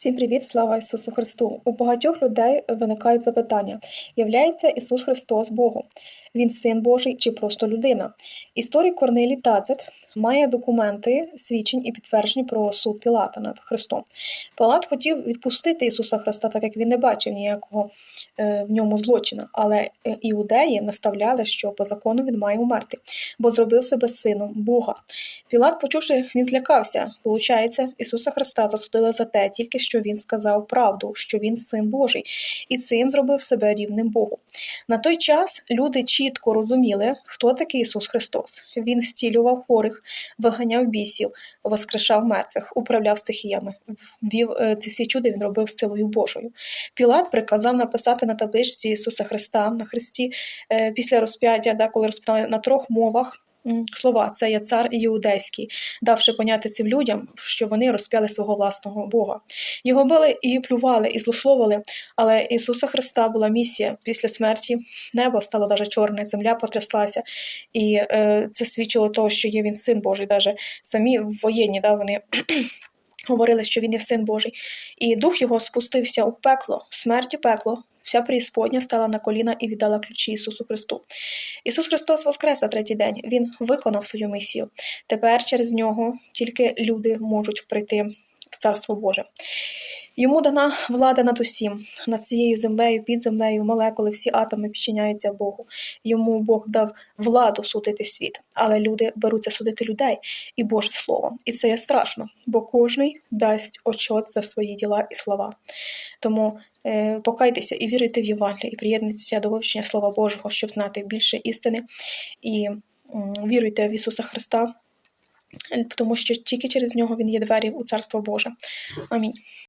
Всім привіт, слава Ісусу Христу! У багатьох людей виникають запитання: являється Ісус Христос Богом? Він син Божий чи просто людина? Історик Корнелій Тацит має документи, свідчень і підтверджень про суд Пілата над Христом. Пилат хотів відпустити Ісуса Христа, так як він не бачив ніякого е, в ньому злочина, але е, іудеї наставляли, що по закону він має умерти, бо зробив себе сином Бога. Пілат, почувши, він злякався. Получається, Ісуса Христа засудили за те, тільки що він сказав правду, що він син Божий, і цим зробив себе рівним Богу. На той час люди чітко розуміли, хто такий Ісус Христос. Він стілював хворих, виганяв бісів, воскрешав мертвих, управляв стихіями. Вів е, ці всі чуди він робив силою Божою. Пілат приказав написати на табличці Ісуса Христа на хресті е, після розп'яття, да, коли розпинали на трьох мовах. Слова, це є цар іудейський, давши поняти цим людям, що вони розп'яли свого власного Бога. Його били і плювали, і злословили, але Ісуса Христа була місія після смерті. Небо стало даже чорне, земля потряслася, і е, це свідчило того, що є він син Божий. Даже самі воєнні, да, вони говорили, що він є син Божий. І дух його спустився у пекло, смерть і пекло. Вся преісподня стала на коліна і віддала ключі Ісусу Христу. Ісус Христос воскрес на третій день. Він виконав свою місію. Тепер через нього тільки люди можуть прийти в Царство Боже. Йому дана влада над усім, над цією землею, під землею, молекули, всі атоми підчиняються Богу. Йому Бог дав владу судити світ, але люди беруться судити людей і Боже Слово. І це є страшно, бо кожний дасть отчет за свої діла і слова. Тому е, покайтеся і віруйте в Євангеліє, і приєднуйтеся до вивчення Слова Божого, щоб знати більше істини, і віруйте в Ісуса Христа, тому що тільки через нього Він є двері у Царство Боже. Амінь.